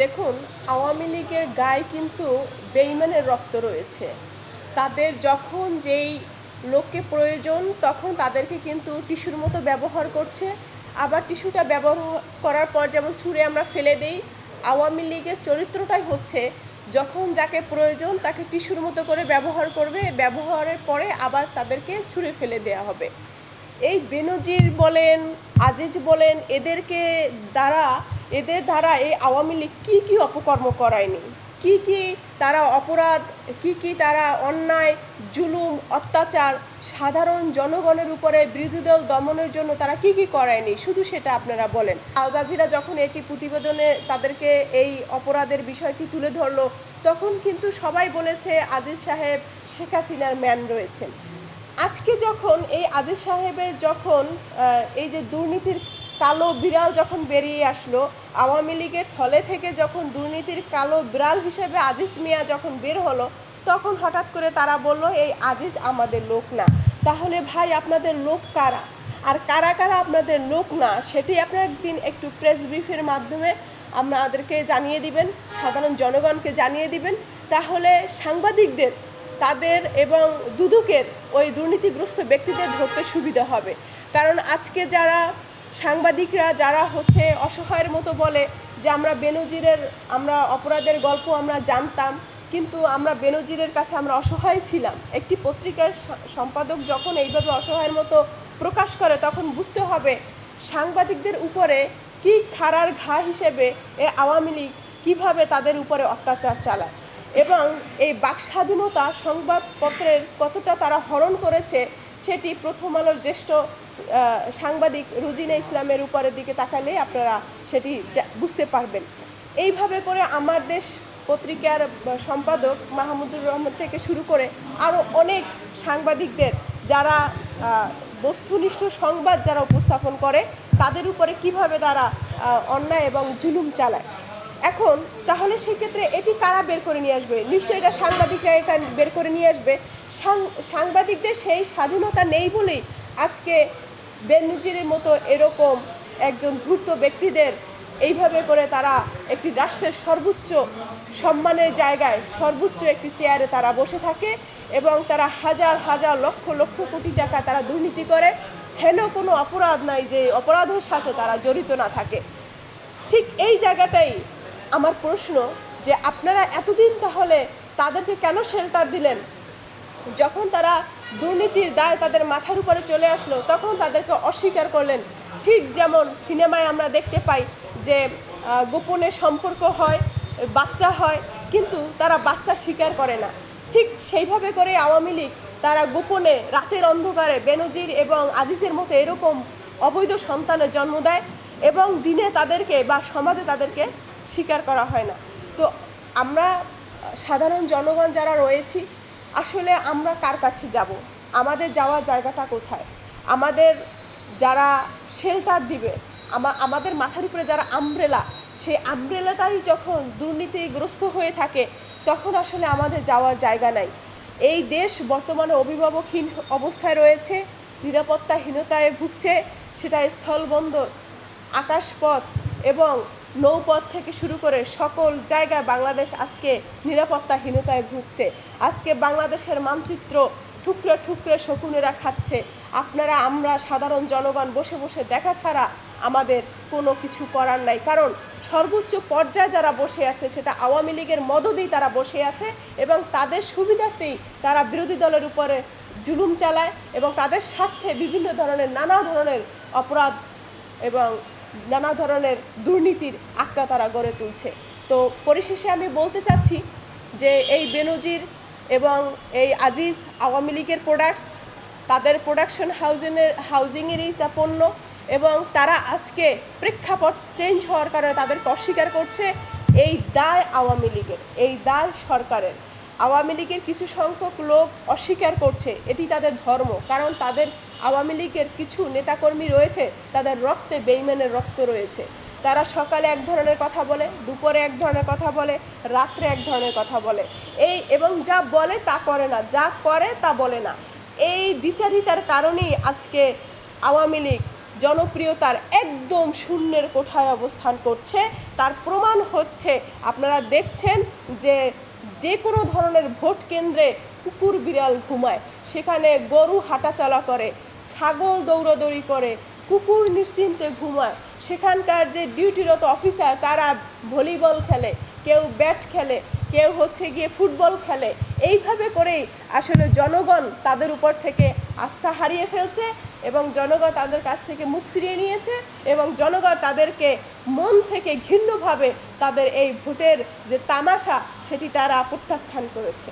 দেখুন, আওয়ামী লীগের গায়ে কিন্তু বেইমানের রক্ত রয়েছে। তাদের যখন যেই লোককে প্রয়োজন, তখন তাদেরকে কিন্তু টিস্যুর মতো ব্যবহার করছে। আবার টিস্যুটা ব্যবহার করার পর যেমন ছুঁড়ে আমরা ফেলে দেই, আওয়ামী লীগের চরিত্রটাই হচ্ছে যখন যাকে প্রয়োজন তাকে টিস্যুর মতো করে ব্যবহার করবে, ব্যবহারের পরে আবার তাদেরকে ছুঁড়ে ফেলে দেওয়া হবে। এই বেনজির বলেন, আজিজ বলেন, এদেরকে দ্বারা এদের দ্বারা এই আওয়ামী লীগ কী কী অপকর্ম করায়নি? কি কি তারা অপরাধ, কি কি তারা অন্যায়, জুলুম, অত্যাচার, সাধারণ জনগণের উপরে বিরোধী দল দমনের জন্য তারা কি কি করায়নি? শুধু সেটা আপনারা বলেন। আল জাজিরা যখন এটি প্রতিবেদনে তাদেরকে এই অপরাধের বিষয়টি তুলে ধরলো, তখন কিন্তু সবাই বলেছে আজিজ সাহেব, শেখ হাসিনার ম্যান রয়েছেন। আজকে যখন এই আজিজ সাহেবের যখন এই যে দুর্নীতির কালো বিড়াল যখন বেরিয়ে আসলো, আওয়ামী লীগের থলে থেকে যখন দুর্নীতির কালো বিড়াল হিসেবে আজিজ মিয়া যখন বের হলো, তখন হঠাৎ করে তারা বলল, এই আজিজ আমাদের লোক না। তাহলে ভাই, আপনাদের লোক কারা? আর কারা কারা আপনাদের লোক না, সেটি আপনারা একদিন একটু প্রেস ব্রিফের মাধ্যমে আমাদেরকে জানিয়ে দিবেন, সাধারণ জনগণকে জানিয়ে দিবেন। তাহলে সাংবাদিকদের, তাদের এবং দুদুকের ওই দুর্নীতিগ্রস্ত ব্যক্তিদের ধরতে সুবিধা হবে। কারণ আজকে যারা সাংবাদিকরা যারা হচ্ছে অসহায়ের মতো বলে যে আমরা বেনজিরের, আমরা অপরাধের গল্প আমরা জানতাম, কিন্তু আমরা বেনজিরের কাছে আমরা অসহায় ছিলাম। একটি পত্রিকার সম্পাদক যখন এইভাবে অসহায়ের মতো প্রকাশ করে, তখন বুঝতে হবে সাংবাদিকদের উপরে কি খাড়ার ঘা হিসেবে এ আওয়ামী লীগ কীভাবে তাদের উপরে অত্যাচার চালায়। এবং এই বাক স্বাধীনতা সংবাদপত্রের কতটা তারা হরণ করেছে, সেটি প্রথম আলোর জ্যেষ্ঠ সাংবাদিক রুজিনা ইসলামের উপরের দিকে তাকালে আপনারা সেটি বুঝতে পারবেন। এইভাবে করে আমার দেশ পত্রিকার সম্পাদক মাহমুদুর রহমান থেকে শুরু করে আরও অনেক সাংবাদিকদের যারা বস্তুনিষ্ঠ সংবাদ যারা উপস্থাপন করে, তাদের উপরে কীভাবে তারা অন্যায় এবং জুলুম চালায়। এখন তাহলে সেক্ষেত্রে এটি কারা বের করে নিয়ে আসবে? নিশ্চয়ই এটা সাংবাদিকরা এটা বের করে নিয়ে আসবে। সাংবাদিকদের সেই স্বাধীনতা নেই বলেই আজকে বেনজিরের মতো এরকম একজন ধূর্ত ব্যক্তিদের এইভাবে করে তারা একটি রাষ্ট্রের সর্বোচ্চ সম্মানের জায়গায় সর্বোচ্চ একটি চেয়ারে তারা বসে থাকে এবং তারা হাজার হাজার লক্ষ লক্ষ কোটি টাকা তারা দুর্নীতি করে। হেন কোনো অপরাধ নাই যে অপরাধের সাথে তারা জড়িত না থাকে। ঠিক এই জায়গাটাই আমার প্রশ্ন যে আপনারা এতদিন তাহলে তাদেরকে কেন শেল্টার দিলেন? যখন তারা দুর্নীতির দায় তাদের মাথার উপরে চলে আসলো, তখন তাদেরকে অস্বীকার করলেন। ঠিক যেমন সিনেমায় আমরা দেখতে পাই যে গোপনে সম্পর্ক হয়, বাচ্চা হয়, কিন্তু তারা বাচ্চা স্বীকার করে না। ঠিক সেইভাবে করে আওয়ামী লীগ তারা গোপনে রাতের অন্ধকারে বেনজির এবং আজিজের মতো এরকম অবৈধ সন্তানের জন্ম দেয় এবং দিনে তাদেরকে বা সমাজে তাদেরকে স্বীকার করা হয় না। তো আমরা সাধারণ জনগণ যারা রয়েছি আসলে আমরা কার কাছে যাব? আমাদের যাওয়ার জায়গাটা কোথায়? আমাদের যারা শেল্টার দিবে, আমা- আমাদের মাথার উপরে যারা আমব্রেলা সেই আমব্রেলাটাই যখন দুর্নীতিগ্রস্ত হয়ে থাকে, তখন আসলে আমাদের যাওয়ার জায়গা নাই। এই দেশ বর্তমানে অভিভাবকহীন অবস্থায় রয়েছে, নিরাপত্তাহীনতায় ভুগছে, সেটা স্থলবন্দর, আকাশপথ এবং নৌপথ থেকে শুরু করে সকল জায়গায় বাংলাদেশ আজকে নিরাপত্তাহীনতায় ভুগছে। আজকে বাংলাদেশের মানচিত্র ঠুকরে ঠুকরে শকুনেরা খাচ্ছে। আপনারা, আমরা সাধারণ জনগণ বসে বসে দেখা ছাড়া আমাদের কোনো কিছু করার নাই। কারণ সর্বোচ্চ পর্যায়ে যারা বসে আছে, সেটা আওয়ামী লীগের মদতেই তারা বসে আছে এবং তাদের সুবিধার্থেই তারা বিরোধী দলের উপরে জুলুম চালায় এবং তাদের স্বার্থে বিভিন্ন ধরনের, নানা ধরনের অপরাধ এবং নানা ধরনের দুর্নীতির আঁকড়া তারা গড়ে তুলছে। তো পরিশেষে আমি বলতে চাচ্ছি যে এই বেনজির এবং এই আজিজ আওয়ামী লীগের প্রোডাক্টস তাদের প্রোডাকশন হাউজিংয়ের হাউজিংয়েরই তা পণ্য এবং তারা আজকে প্রেক্ষাপট চেঞ্জ হওয়ার কারণে তাদেরকে অস্বীকার করছে এই দায় আওয়ামী লীগের, এই দায় সরকারের। আওয়ামী লীগের কিছু সংখ্যক লোক অস্বীকার করছে, এটি তাদের ধর্ম, কারণ তাদের আওয়ামী লীগের কিছু নেতাকর্মী রয়েছে, তাদের রক্তে, বেইমানের রক্ত রয়েছে। তারা সকালে এক ধরনের কথা বলে, দুপুরে এক ধরনের কথা বলে, রাত্রে এক ধরনের কথা বলে। এই এবং যা বলে তা করে না, যা করে তা বলে না। এই দ্বিচারিতার কারণেই আজকে আওয়ামী লীগ জনপ্রিয়তার একদম শূন্যের কোঠায় অবস্থান করছে। তার প্রমাণ হচ্ছে, আপনারা দেখছেন যে যে কোনো ধরনের ভোট কেন্দ্রে কুকুর বিড়াল ঘুমায়, সেখানে গরু হাঁটাচলা করে। ছাগল দৌড়াদৌড়ি করে, কুকুর নিশ্চিন্তে ঘুমায়। সেখানকার যে ডিউটিরত অফিসার, তারা ভলিবল খেলে, কেউ ব্যাট খেলে, কেউ হচ্ছে গিয়ে ফুটবল খেলে। এইভাবে করেই আসলে জনগণ তাদের উপর থেকে আস্থা হারিয়ে ফেলছে এবং জনগণ তাদের কাছ থেকে মুখ ফিরিয়ে নিয়েছে এবং জনগণ তাদেরকে মন থেকে ঘৃণ্যভাবে তাদের এই ভোটের যে তামাশা, সেটি তারা প্রত্যাখ্যান করেছে।